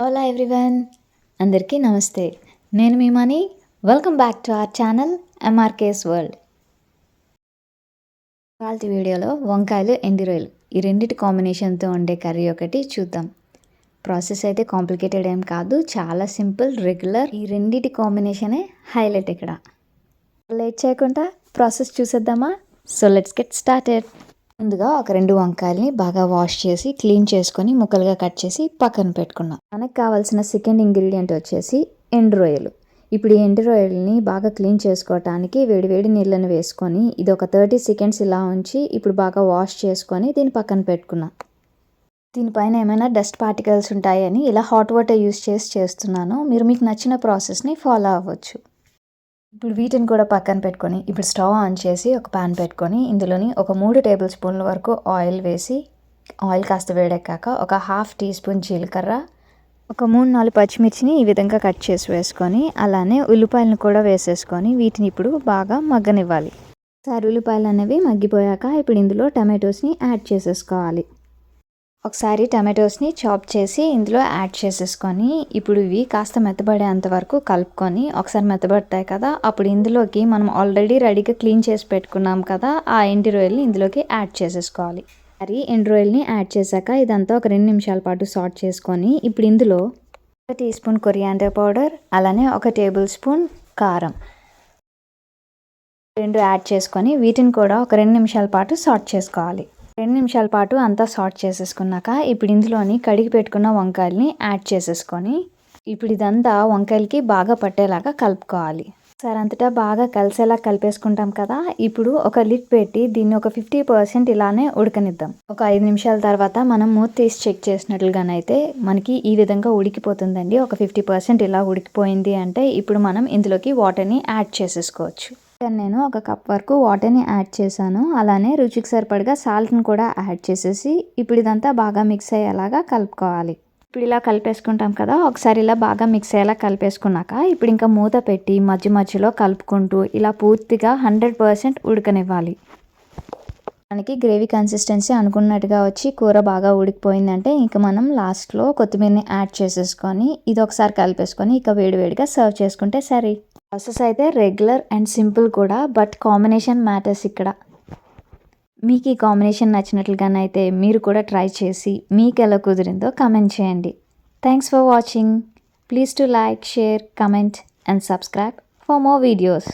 Hello everyone అందరికీ నమస్తే. నేను మీ Mani welcome back to our channel MRK's world ఇవాళ వీడియోలో వంకాయలు ఎండి ఈ రెండింటి కాంబినేషన్తో ఉండే కర్రీ ఒకటి చూద్దాం. ప్రాసెస్ అయితే కాంప్లికేటెడ్ ఏం కాదు. చాలా సింపుల్ రెగ్యులర్ ఈ రెండిటి కాంబినేషనే హైలైట్ ఇక్కడ. లేట్ చేయకుండా ప్రాసెస్ చూసేద్దామా? సో లెట్స్ గెట్ స్టార్టెడ్ ముందుగా ఒక రెండు వంకాయల్ని బాగా వాష్ చేసి క్లీన్ చేసుకొని ముక్కలుగా కట్ చేసి పక్కన పెట్టుకున్నాం. మనకు కావాల్సిన సెకండ్ ఇంగ్రీడియంట్ వచ్చేసి ఎండు రొయ్యలు. ఇప్పుడు ఈ ఎండు రొయ్యల్ని బాగా క్లీన్ చేసుకోవటానికి వేడివేడి నీళ్ళని వేసుకొని ఇది ఒక థర్టీ సెకండ్స్ ఇలా ఉంచి ఇప్పుడు బాగా వాష్ చేసుకొని దీన్ని పక్కన పెట్టుకున్నాం. దీనిపైన ఏమైనా డస్ట్ పార్టికల్స్ ఉంటాయని ఇలా హాట్ వాటర్ యూస్ చేసి చేస్తున్నాను. మీరు మీకు నచ్చిన ప్రాసెస్ని ఫాలో అవ్వచ్చు. ఇప్పుడు వీటిని కూడా పక్కన పెట్టుకొని ఇప్పుడు స్టవ్ ఆన్ చేసి ఒక పాన్ పెట్టుకొని ఇందులోని ఒక మూడు టేబుల్ స్పూన్ల వరకు ఆయిల్ వేసి ఆయిల్ కాస్త వేడెక్కాక ఒక హాఫ్ టీ స్పూన్ జీలకర్ర ఒక మూడు నాలుగు పచ్చిమిర్చిని ఈ విధంగా కట్ చేసి వేసుకొని అలానే ఉల్లిపాయలను కూడా వేసేసుకొని వీటిని ఇప్పుడు బాగా మగ్గనివ్వాలి. సారి ఉల్లిపాయలు అనేవి మగ్గిపోయాక ఇప్పుడు ఇందులో టమాటోస్ని యాడ్ చేసేసుకోవాలి. ఒకసారి టమాటోస్ని చాప్ చేసి ఇందులో యాడ్ చేసేసుకొని ఇప్పుడు ఇవి కాస్త మెత్తబడేంత వరకు కలుపుకొని ఒకసారి మెత్తబడతాయి కదా అప్పుడు ఇందులోకి మనం ఆల్రెడీ రెడీగా క్లీన్ చేసి పెట్టుకున్నాం కదా ఆ ఎండి రొయ్యల్ని ఇందులోకి యాడ్ చేసేసుకోవాలి. మరి ఎండి రొయ్యల్ని యాడ్ చేశాక ఇదంతా ఒక రెండు నిమిషాల పాటు సార్ట్ చేసుకొని ఇప్పుడు ఇందులో ఒక టీ స్పూన్ కొరియాండర్ పౌడర్ అలానే ఒక టేబుల్ స్పూన్ కారం రెండు యాడ్ చేసుకొని వీటిని కూడా ఒక రెండు నిమిషాల పాటు సార్ట్ చేసుకోవాలి. రెండు నిమిషాల పాటు అంతా సార్ట్ చేసేసుకున్నాక ఇప్పుడు ఇందులోని కడిగి పెట్టుకున్న వంకాయల్ని యాడ్ చేసేసుకొని ఇప్పుడు ఇదంతా వంకాయలకి బాగా పట్టేలాగా కలుపుకోవాలి. సరే అంతటా బాగా కలిసేలా కలిపేసుకుంటాం కదా. ఇప్పుడు ఒక లిడ్ పెట్టి దీన్ని ఒక ఫిఫ్టీ పర్సెంట్ ఇలానే ఉడకనిద్దాం. ఒక ఐదు నిమిషాల తర్వాత మనం మూత తీసి చెక్ చేసినట్లుగానైతే మనకి ఈ విధంగా ఉడికిపోతుందండి. ఒక ఫిఫ్టీ పర్సెంట్ ఇలా ఉడికిపోయింది అంటే ఇప్పుడు మనం ఇందులోకి వాటర్ని యాడ్ చేసేసుకోవచ్చు. నేను ఒక కప్ వరకు వాటర్ని యాడ్ చేశాను. అలానే రుచికి సరిపడగా సాల్ట్ని కూడా యాడ్ చేసేసి ఇప్పుడు ఇదంతా బాగా మిక్స్ అయ్యేలాగా కలుపుకోవాలి. ఇప్పుడు ఇలా కలిపేసుకుంటాం కదా ఒకసారి ఇలా బాగా మిక్స్ అయ్యేలా కలిపేసుకున్నాక ఇప్పుడు ఇంకా మూత పెట్టి మధ్య మధ్యలో కలుపుకుంటూ ఇలా పూర్తిగా హండ్రెడ్ పర్సెంట్ ఉడకనివ్వాలి. మనకి గ్రేవీ కన్సిస్టెన్సీ అనుకున్నట్టుగా వచ్చి కూర బాగా ఉడికిపోయిందంటే ఇంకా మనం లాస్ట్లో కొత్తిమీరని యాడ్ చేసేసుకొని ఇది ఒకసారి కలిపేసుకొని ఇక వేడివేడిగా సర్వ్ చేసుకుంటే సరే. ప్రాసెస్ అయితే రెగ్యులర్ అండ్ సింపుల్ కూడా బట్ కాంబినేషన్ మ్యాటర్స్ ఇక్కడ. మీకు ఈ కాంబినేషన్ నచ్చినట్లుగానైతే మీరు కూడా ట్రై చేసి మీకు ఎలా కుదిరిందో కమెంట్ చేయండి. Thanks for watching please to like share comment and subscribe for more videos